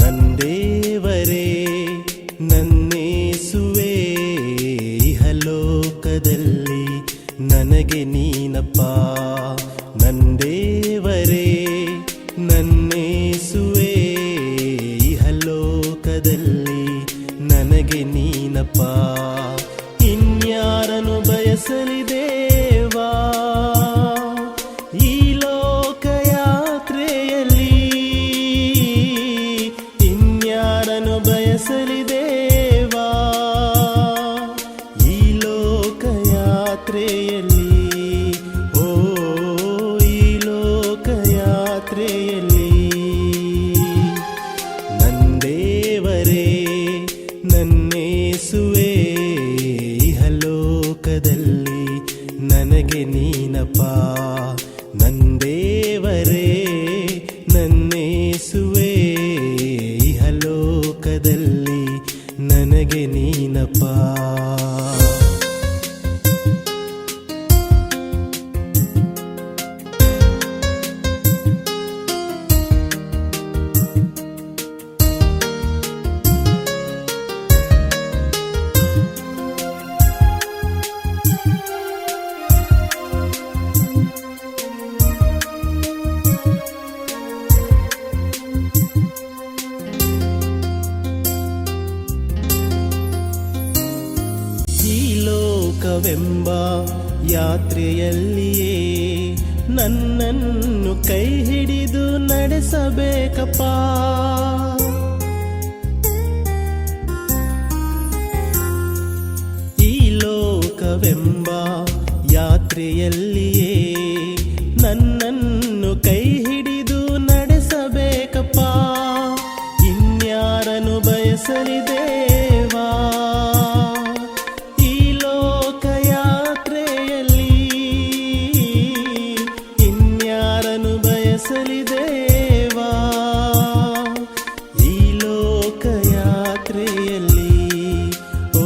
ನಂದೇವರೇ ನನ್ನೇಸುವೆ ಇಹಲೋಕದಲ್ಲಿ ನನಗೆ ನೀನಪ್ಪ. ನಂದೇವರೇ ನನ್ನೇಸುವೆ ಇಹಲೋಕದಲ್ಲಿ ನನಗೆ ನೀನಪ್ಪ. ಇನ್ಯಾರನು ಬಯಸಲಿದೇವಾ ಇಹಲೋಕದಲ್ಲಿ ನನಗೆ ನೀನಪ್ಪ. ನಂದೇವರೇ ನನ್ನೇಸುವೆ. ಇಹಲೋಕದಲ್ಲಿ ನನಗೆ ನೀನಪ್ಪ. ಲೋಕವೆಂಬ ಯಾತ್ರೆಯಲ್ಲಿಯೇ ನನ್ನನ್ನು ಕೈ ಹಿಡಿದು ನಡೆಸಬೇಕಪ್ಪ. ಈ ಲೋಕವೆಂಬ ಯಾತ್ರೆಯಲ್ಲಿಯೇ ನನ್ನನ್ನು ಕೈ ಹಿಡಿದು ನಡೆಸಬೇಕಪ್ಪ. ಇನ್ಯಾರನು ಬಯಸಲಿದೇವಾ ಬಯಸಲಿದೇವಾ ಈ ಲೋಕಯಾತ್ರೆಯಲ್ಲಿ ಓ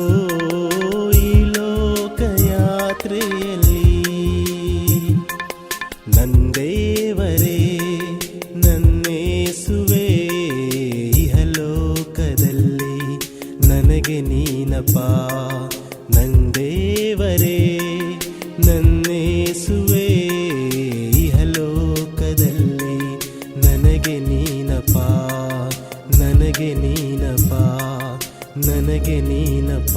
ಈ ಲೋಕಯಾತ್ರೆಯಲ್ಲಿ ನಂದೇವರೇ ನನ್ನೇಸುವೆ ಇಹಲೋಕದಲ್ಲಿ ನನಗೆ ನೀನಪ್ಪ. ನಂದೇವರೇ ನನ್ನೇಸುವೆ ನೀನಪ್ಪ ನನಗೆ ನೀನಪ್ಪ ನನಗೆ ನೀನಪ್ಪ.